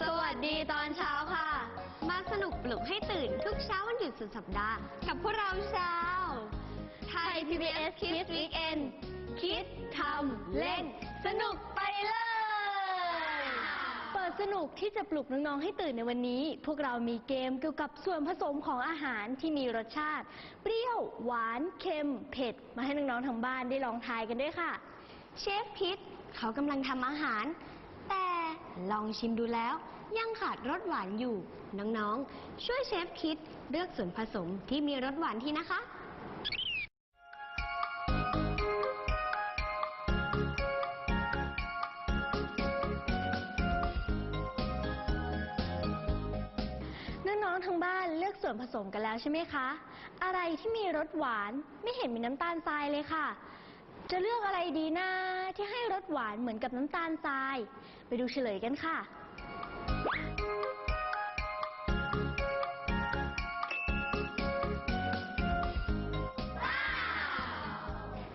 สวัสดีตอนเช้าค่ะ มาสนุกปลุกให้ตื่นทุกเช้าวันหยุดสุดสัปดาห์ กับพวกเราเช้าไทย PBS Kids Weekend คิดทำเล่น สนุกไปเลย เปิดสนุกที่จะปลุกน้อง ๆ ให้ตื่นในวันนี้ พวกเรามีเกมเกี่ยวกับส่วนผสมของอาหารที่มีรสชาติ เปรี้ยว หวาน เค็ม เผ็ด มาให้น้อง ๆ ทางบ้านได้ลองทายกันด้วยค่ะ เชฟพิษ เขากำลังทำอาหาร แต่ลองชิมดูแล้ว ยังขาดรสหวานอยู่ น้องๆ ช่วยเชฟคิดเลือกส่วนผสมที่มีรสหวานทีนะคะน้องๆทางบ้านเลือกส่วนผสมกันแล้วใช่ไหมคะ อะไรที่มีรสหวานไม่เห็นมีน้ำตาลทรายเลยค่ะ จะเลือกอะไรดีนะที่ให้รสหวานเหมือนกับน้ำตาลทราย ไปดูเฉลยกันค่ะ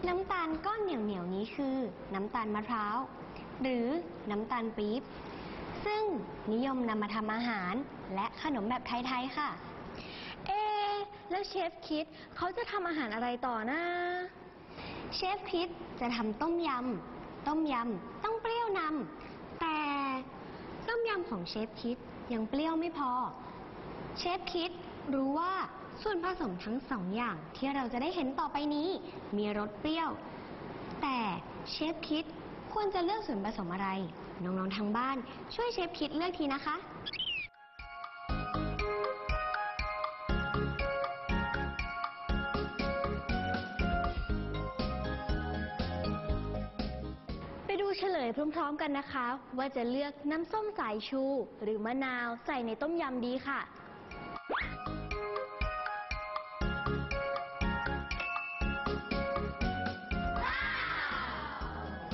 น้ำตาลก้อนเหนียวๆนี้คือ น้ำตาลมะพร้าว หรือน้ำตาลปี๊บ ซึ่งนิยมนำมาทำอาหารและขนมแบบไทย ๆ ค่ะ เอ แล้วเชฟคิดเขาจะทำอาหารอะไรต่อนะ เชฟพิษจะทำต้มยำ ต้มยำต้องเปรี้ยวนำ แต่ต้มยำของเชฟคิดยังเปรี้ยวไม่พอ เชฟคิดรู้ว่าส่วนผสมทั้งสองอย่างที่เราจะได้เห็นต่อไปนี้ มีรสเปรี้ยว แต่เชฟคิดควรจะเลือกส่วนผสมอะไร น้องๆทางบ้านช่วยเชฟคิดเลือกทีนะคะ เฉลยพร้อมๆกันนะคะ ว่าจะเลือกน้ำส้มสายชู หรือมะนาวใส่ในต้มยำดีค่ะ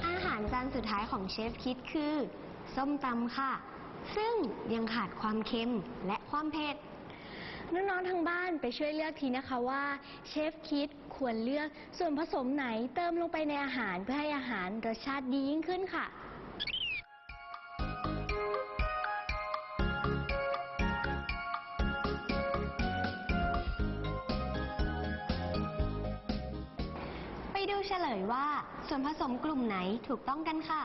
อาหารจานสุดท้ายของเชฟคิดคือ ส้มตำค่ะ ซึ่งยังขาดความเค็มและความเผ็ดน้องๆทางบ้านไปช่วยเลือกทีนะคะว่าเชฟคิด ควรเลือกส่วนผสมไหนเติมลงไปในอาหารเพื่อให้อาหารรสชาติดียิ่งขึ้นค่ะ ไปดูเฉลยว่าส่วนผสมกลุ่มไหนถูกต้องกันค่ะ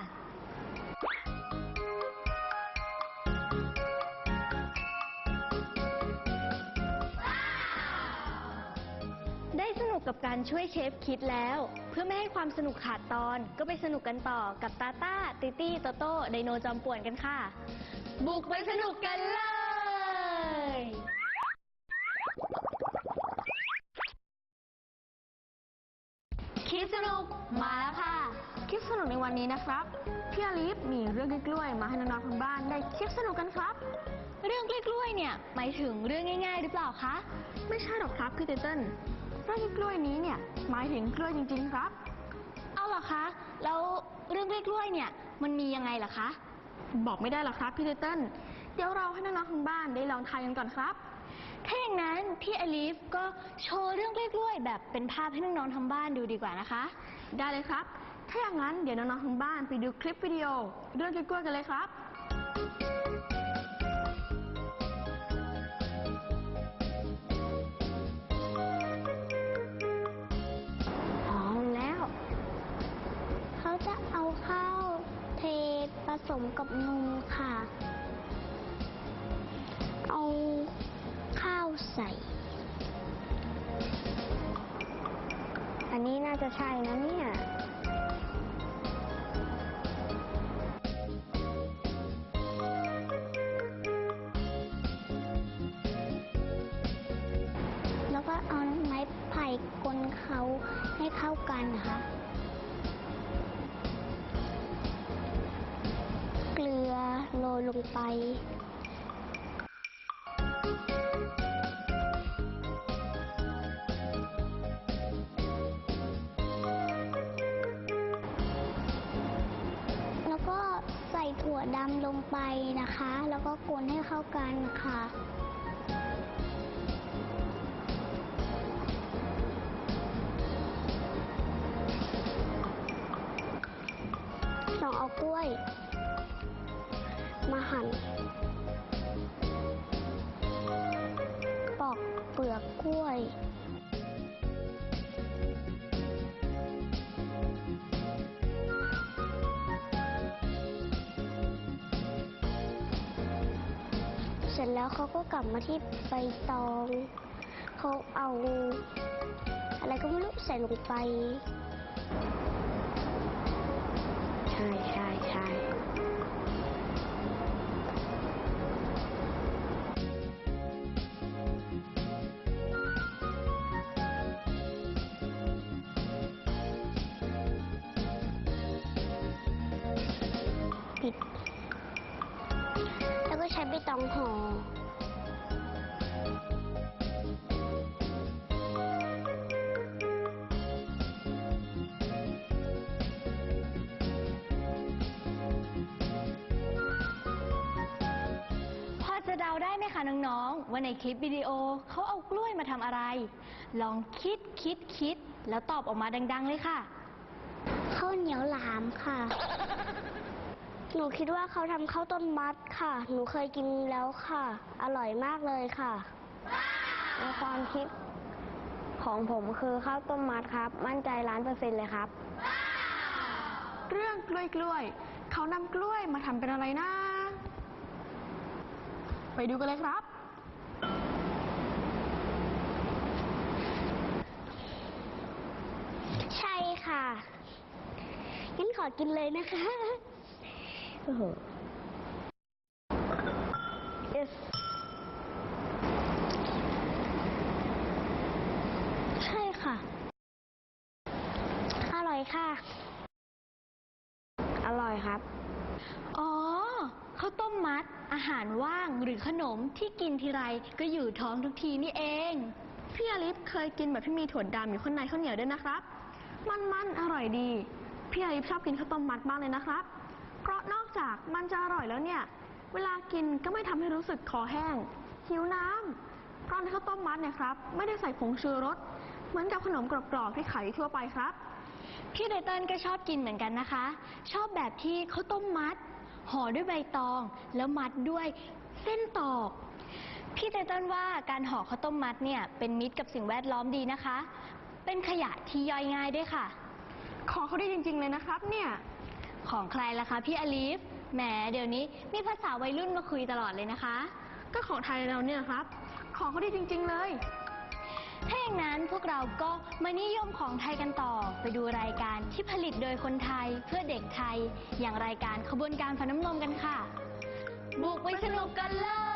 กกับการช่วยเชฟคิดแล้ว เพื่อไม่ให้ความสนุกขาดตอน ก็ไปสนุกกันต่อกับตาต้าติตี้โตโต้ไดโนจอมป่วนกันค่ะ บุกไปสนุกกันเลยคลิปสนุกมาแล้วค่ะ คลิปสนุกในวันนี้นะครับ พี่อลิฟมีเรื่องกล้วยๆมาให้น้องๆทางบ้านได้คลิปสนุกกันครับ เรื่องกล้วยๆเนี่ยหมายถึงเรื่องง่าย ๆ หรือเปล่าคะ ไม่ใช่หรอกครับพี่เติ้ล เรื่องกล้วยนี้เนี่ยหมายถึงกล้วยจริง ๆ ครับ เอาเหรอคะ แล้วเรื่องกล้วยๆเนี่ย มันมียังไงล่ะคะ บอกไม่ได้หรอกครับพี่เติ้ลเดี๋ยวเราให้น้องๆทางบ้านได้ลองทายกันก่อนครับ ถ้าอย่างนั้นพี่อลิฟก็โชว์เรื่องกล้วยๆแบบเป็นภาพให้น้องๆทางบ้านดูดีกว่านะคะ ได้เลยครับ ถ้าอย่างนั้นเดี๋ยวน้องๆทางบ้านไปดูคลิปวิดีโอ เรื่องกล้วยๆกันเลยครับ สมกับนมค่ะ เอาข้าวใส่ อันนี้น่าจะใช่นะเนี่ยแล้วก็เอาไม้ไผ่กลนเขาให้เข้ากันนะคะ เกลือโรยลงไป แล้วก็ใส่ถั่วดำลงไปนะคะ แล้วก็กวนให้เข้ากันค่ะลองเอากล้วย หั่น ปอกเปลือกกล้วย เสร็จแล้วเขาก็กลับมาที่ใบตอง เขาเอาอะไรก็ไม่รู้ใส่ลงไป ใช่ใช่ใช่ิด แล้วก็ใช้ใบตองห่อพอจะเดาได้ไหมคะน้องๆว่าในคลิปวิดีโอเขาเอากล้วยมาทำอะไร ลองคิดคิดคิด แล้วตอบออกมาดัง ๆ เลยค่ะข้าวเหนียวหลามค่ะ หนูคิดว่าเขาทำข้าวต้มมัดค่ะ หนูเคยกินแล้วค่ะ อร่อยมากเลยค่ะในความคิดของผมคือข้าวต้มมัดครับ มั่นใจล้านเปอร์เซ็นต์เลยครับ เรื่องกล้วยกล้วยๆเขานำกล้วยมาทำเป็นอะไรนะ ไปดูกันเลยครับ ใช่ค่ะงั้นขอกินเลยนะคะโอ้โห yes ใช่ค่ะ อร่อยค่ะ อร่อยครับ อ๋อข้าวต้มมัด อาหารว่างหรือขนมที่กินทีไรก็อยู่ท้องทุกทีนี่เอง พี่อลิฟเคยกินแบบที่มีถั่วดำอยู่ข้างในข้าวเหนียวด้วยนะครับ มันมันๆอร่อยดี พี่อลิฟชอบกินข้าวต้มมัดมากเลยนะครับ เพราะนอกจากมันจะอร่อยแล้วเนี่ย เวลากินก็ไม่ทำให้รู้สึกคอแห้ง หิวน้ำเพราะในข้าวต้มมัดเนี่ยครับ ไม่ได้ใส่ผงชูรส เหมือนกับขนมกรอบๆที่ขายทั่วไปครับ พี่ไตเติ้ลก็ชอบกินเหมือนกันนะคะ ชอบแบบที่ข้าวต้มมัดห่อด้วยใบตอง แล้วมัดด้วยเส้นตอก พี่ไตเติ้ลว่าการห่อข้าวต้มมัดเนี่ยเป็นมิตรกับสิ่งแวดล้อมดีนะคะ เป็นขยะที่ย่อยง่ายด้วยค่ะ ของเขาดีจริง ๆ เลยนะครับเนี่ย ของใครล่ะคะพี่อลีฟแหมเดี๋ยวนี้มีภาษาวัยรุ่นมาคุยตลอดเลยนะคะ ก็ของไทยเราเนี่ยครับ ของเขาดีจริง ๆ เลย ถ้าอย่างนั้นพวกเราก็มานิยมของไทยกันต่อ ไปดูรายการที่ผลิตโดยคนไทยเพื่อเด็กไทย อย่างรายการขบวนการฟันน้ำนมกันค่ะ บุกไปสนุกกันเลย